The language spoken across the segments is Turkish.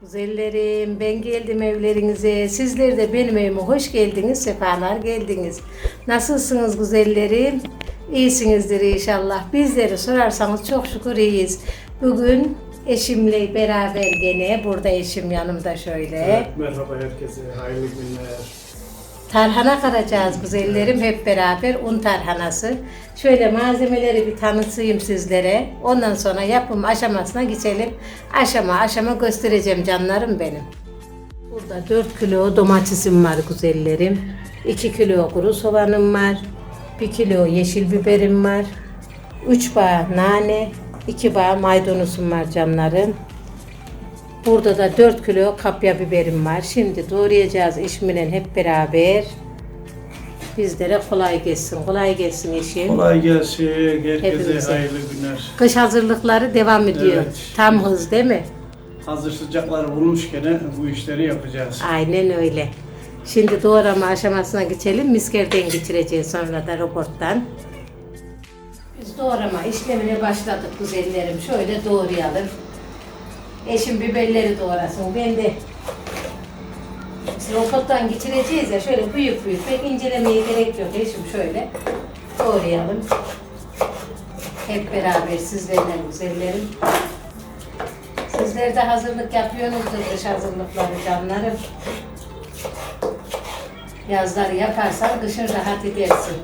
Güzellerim ben geldim evlerinize. Sizler de benim evime hoş geldiniz. Sefalar geldiniz. Nasılsınız güzellerim? İyisinizdir inşallah. Bizleri sorarsanız çok şükür iyiyiz. Bugün eşimle beraber gene burada eşim yanımda şöyle. Evet, merhaba herkese, hayırlı günler. Tarhana karacağız güzellerim hep beraber un tarhanası. Şöyle malzemeleri bir tanıtayım sizlere. Ondan sonra yapım aşamasına geçelim. Aşama aşama göstereceğim canlarım benim. Burada 4 kilo domatesim var güzellerim. 2 kilo kuru soğanım var. 1 kilo yeşil biberim var. 3 bağ nane, 2 bağ maydanozum var canlarım. Burada da 4 kilo kapya biberim var. Şimdi doğrayacağız eşimle hep beraber. Bizlere kolay gelsin. Kolay gelsin eşim. Kolay gelsin, herkese Hepinize. hayırlı günler. Kış hazırlıkları devam ediyor. Evet. Tam hız değil mi? Hazır sıcaklar bulmuşken bu işleri yapacağız. Aynen öyle. Şimdi doğrama aşamasına geçelim. Miskerden geçireceğiz sonra da robottan. Biz doğrama işlemine başladık güzellerim. Şöyle doğrayalım. Eşim biberleri doğrasın. Ben de biz robottan geçireceğiz ya şöyle büyük büyük pek incelemeye gerek yok. Eşim şöyle doğrayalım. Hep beraber sizlerle güzellerim. Sizler de hazırlık yapıyorsunuzdur dış hazırlıkları canlarım. Yazları yaparsan kışın rahat edersin.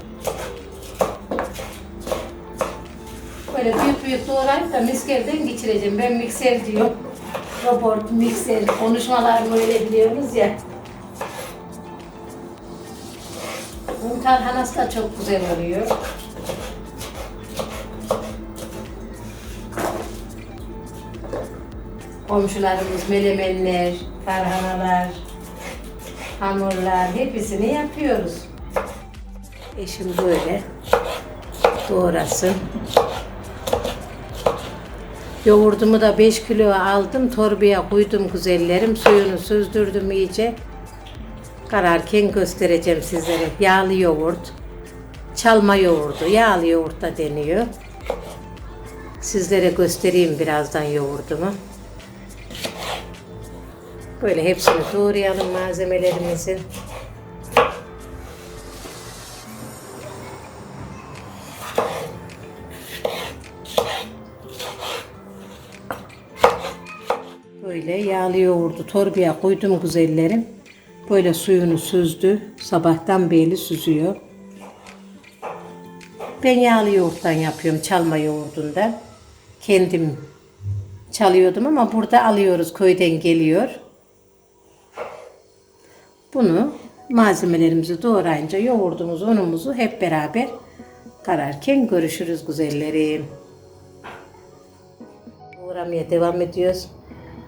Böyle büyük büyük doğrayıp da miskerden geçireceğim. Ben mikser. Robot, mikser, konuşmalarımı öyle biliyorsunuz ya. Un tarhanası da çok güzel oluyor. Komşularımız melemenler, tarhanalar, hamurlar hepsini yapıyoruz. Eşim böyle doğrasın. Yoğurdumu da 5 kilo aldım. Torbaya koydum güzellerim. Suyunu süzdürdüm iyice. Kararken göstereceğim sizlere. Yağlı yoğurt. Çalma yoğurdu. Yağlı yoğurt da deniyor. Sizlere göstereyim birazdan yoğurdumu. Böyle hepsini doğrayalım malzemelerimizi. Böyle yağlı yoğurdu torbaya koydum güzellerim. Böyle suyunu süzdü. Sabahtan beri süzüyor. Ben yağlı yoğurttan yapıyorum, çalma yoğurdundan. Kendim çalıyordum ama burada alıyoruz, köyden geliyor. Bunu malzemelerimizi doğrayınca yoğurdumuzu, unumuzu hep beraber kararken görüşürüz güzellerim. Doğramaya devam ediyoruz.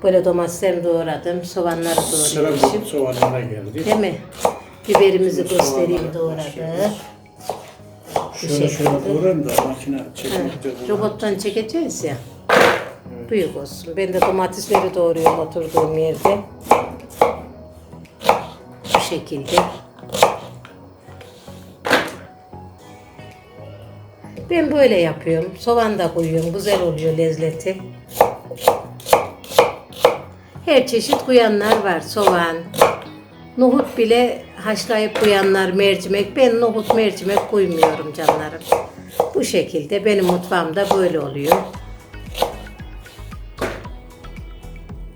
Böyle domateslerimi doğradım, soğanları Sıra doğruyorum. bu soğanlara geldi. Değil mi? Biberimizi göstereyim doğradı. Şöyle şöyle doğrayayım da makine çekmekte. Robottan çekeceğiz ya. Büyük olsun. Ben de domatesleri doğruyorum oturduğum yerde. Bu şekilde. Ben böyle yapıyorum. Soğan da koyuyorum. Güzel oluyor lezzeti. Her çeşit koyanlar var. Soğan, nohut bile haşlayıp koyanlar mercimek. Ben nohut mercimek koymuyorum canlarım. Bu şekilde benim mutfağımda böyle oluyor.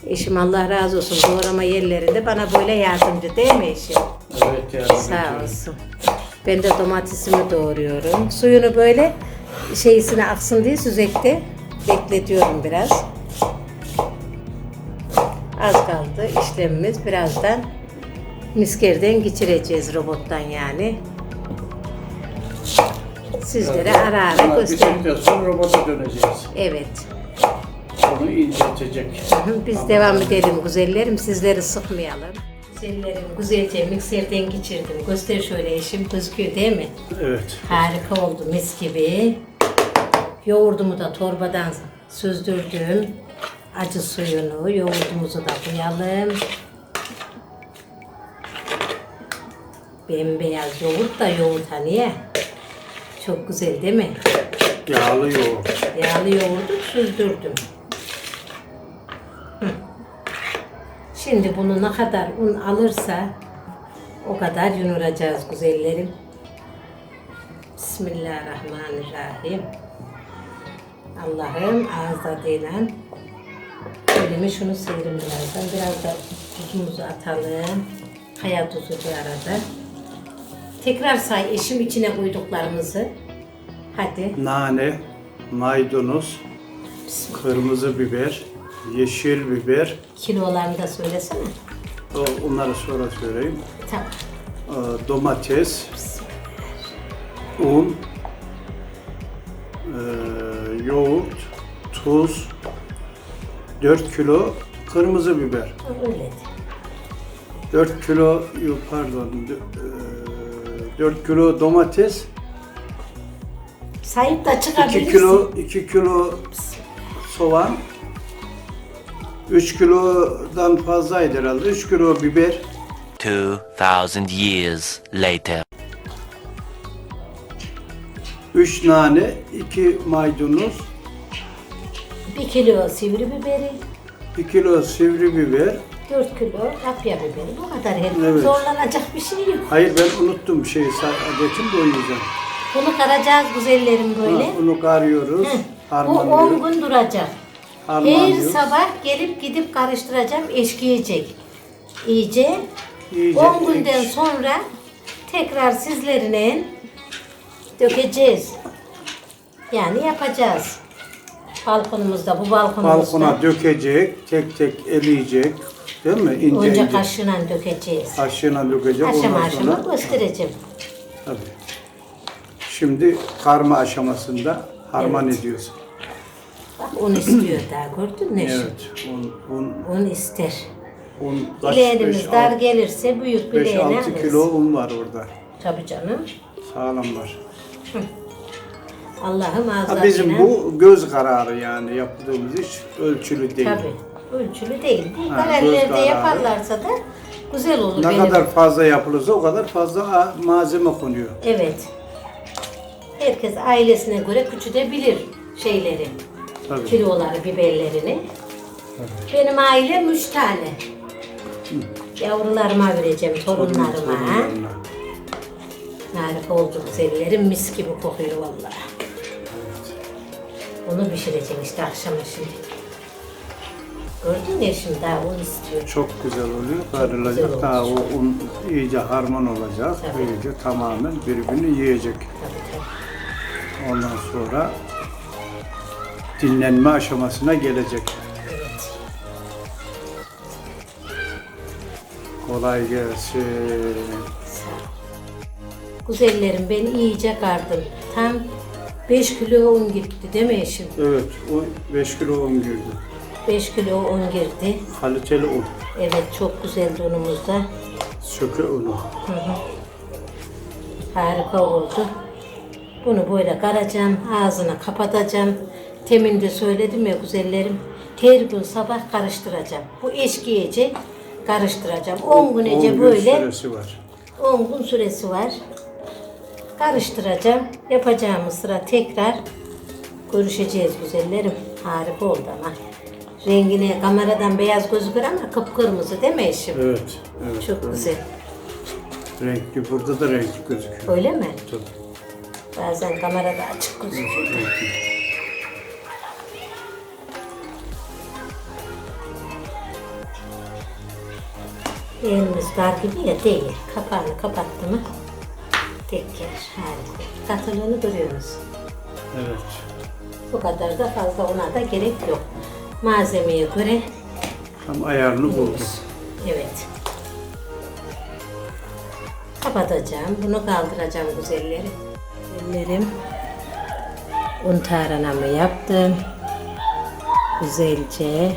Eşim Allah razı olsun doğrama yerlerinde bana böyle yardımcı değil mi eşim? Evet ya. Sağ olsun. Ben de domatesimi doğruyorum. Suyunu böyle şeysine aksın diye süzekte bekletiyorum biraz. Az kaldı işlemimiz. Birazdan miskerden geçireceğiz robottan yani. Sizlere ara ara bitirdikten sonra robota döneceğiz. Evet. Onu inceltecek. Biz devam edelim güzellerim. Sizleri sıkmayalım. Güzellerim güzelce mikserden geçirdim. Göster şöyle eşim gözüküyor değil mi? Evet. Harika oldu mis gibi. Yoğurdumu da torbadan süzdürdüm. Acı suyunu, yoğurdumuzu da koyalım. Bembeyaz yoğurt da yoğurt hani. Çok güzel değil mi? Yağlı yoğurt. Yağlı yoğurdu süzdürdüm. Şimdi bunu ne kadar un alırsa o kadar yunuracağız güzellerim. Bismillahirrahmanirrahim. Allah'ım ağız tadıyla elimi şunu sıyırın birazdan. Biraz da tuzumuzu atalım. Kaya tuzu bir arada. Tekrar say eşim içine koyduklarımızı. Hadi. Nane, maydanoz, kırmızı biber, yeşil biber. Kilolarını da söylesene. O- Onları sonra söyleyeyim. Tamam. Ee, Domates, un, ee, yoğurt, tuz, 4 kilo kırmızı biber. Öyle de. 4 kilo, yok pardon, 4 kilo domates, Sayıp da 2 çıkabilirsin. kilo 2 kilo soğan, 3 kilodan fazlaydı herhalde. 3 kilo biber, 2,000 years later. 3 nane, 2 maydanoz, 1 kilo sivri biberi, 1 kilo sivri biber. 4 kilo kapya biberi. Bu kadar her Evet. zorlanacak bir şey yok. Hayır ben unuttum bir şeyi adetim de o yüzden. Bunu karacağız güzellerim böyle. Ha, Bunu karıyoruz. Bu 10 harmanlıyoruz. gün duracak. Her Harmanlıyoruz. sabah gelip gidip karıştıracağım, eşkiyecek. İyice. İyice 10 günden ekş- sonra tekrar sizlerine dökeceğiz. Yani yapacağız. Balkonumuzda, bu balkonumuzda. Balkona dökecek, tek tek eleyecek. Değil mi? İnce Önce ince. kaşığıyla dökeceğiz. Kaşığına dökecek. Aşama ondan aşama sonra göstereceğim. tabii. Şimdi karma aşamasında harman Evet. ediyoruz. Bak un istiyor daha gördün mü? Evet. Un, un, Un ister. un kaç? Bileğimiz dar gelirse büyük bileğine 5-6 alırız. kilo un var orada. Tabii canım. Sağlam var. Allah'ım Ha, ağzına bizim bu göz kararı yani yaptığımız iş ölçülü değil. Tabii. Ölçülü değil. Ha, göz kararı. yaparlarsa da güzel olur Ne benim. kadar fazla yapılırsa o kadar fazla malzeme konuyor. Evet. Herkes ailesine göre küçülebilir şeyleri. Tabii. Kiloları, biberlerini. Benim ailem üç tane. Yavrularıma vereceğim, torunlarıma. Torunlarına. Harika oldu güzellerim, mis gibi kokuyor vallahi. Onu pişireceğim işte akşama şimdi. Gördün ya şimdi daha un istiyor. Çok güzel oluyor. güzel Karılacak. Daha o un iyice harman olacak. Tabii. İyice tamamen birbirini yiyecek. Tabii tabii. Ondan sonra dinlenme aşamasına gelecek. Evet. Kolay gelsin. Güzellerim ben iyice kardım. Tam 5 kilo un gitti değil mi eşim? Evet, o 5 kilo un girdi. 5 kilo un girdi. Kaliteli un. Evet çok güzel unumuzda. Söke unu. Harika oldu. Bunu böyle karacağım, ağzını kapatacağım. Temin de söyledim ya güzellerim. Her gün sabah karıştıracağım. Bu eşkiyece karıştıracağım. 10 gün 10 önce gün böyle süresi var. 10 gün süresi var. Karıştıracağım. Yapacağımız sıra tekrar görüşeceğiz güzellerim. Harika oldu ama. Rengine kameradan beyaz gözükür ama kıpkırmızı değil mi eşim? Evet, evet. Çok öyle. güzel. Renkli, burada da renkli gözüküyor. Öyle mi? Tabii. Bazen kamerada açık gözüküyor. renkli. Elimiz dar gibi ya değil. Kapağını kapattı mı tek gelir. Harika. Katılığını görüyoruz. Evet. Bu kadar da fazla ona da gerek yok. Malzemeye göre Tam ayarını yiyoruz. Evet. Kapatacağım. Bunu kaldıracağım güzellerim. Güzellerim. Un taranamı yaptım. Güzelce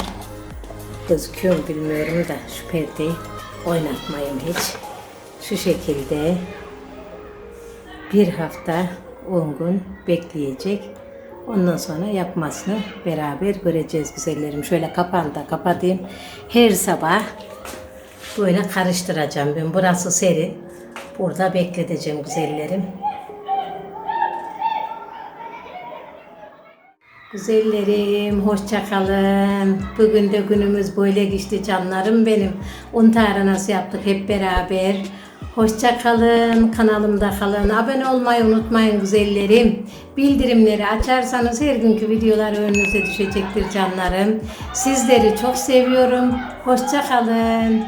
gözüküyor mu bilmiyorum da şu perdeyi oynatmayayım hiç. Şu şekilde bir hafta 10 gün bekleyecek. Ondan sonra yapmasını beraber göreceğiz güzellerim. Şöyle kapağını da kapatayım. Her sabah böyle karıştıracağım ben. Burası serin. Burada bekleteceğim güzellerim. Güzellerim, hoşça kalın. Bugün de günümüz böyle geçti canlarım benim. Un tarhanası yaptık hep beraber. Hoşça kalın, kanalımda kalın. Abone olmayı unutmayın güzellerim. Bildirimleri açarsanız her günkü videolar önünüze düşecektir canlarım. Sizleri çok seviyorum. Hoşça kalın.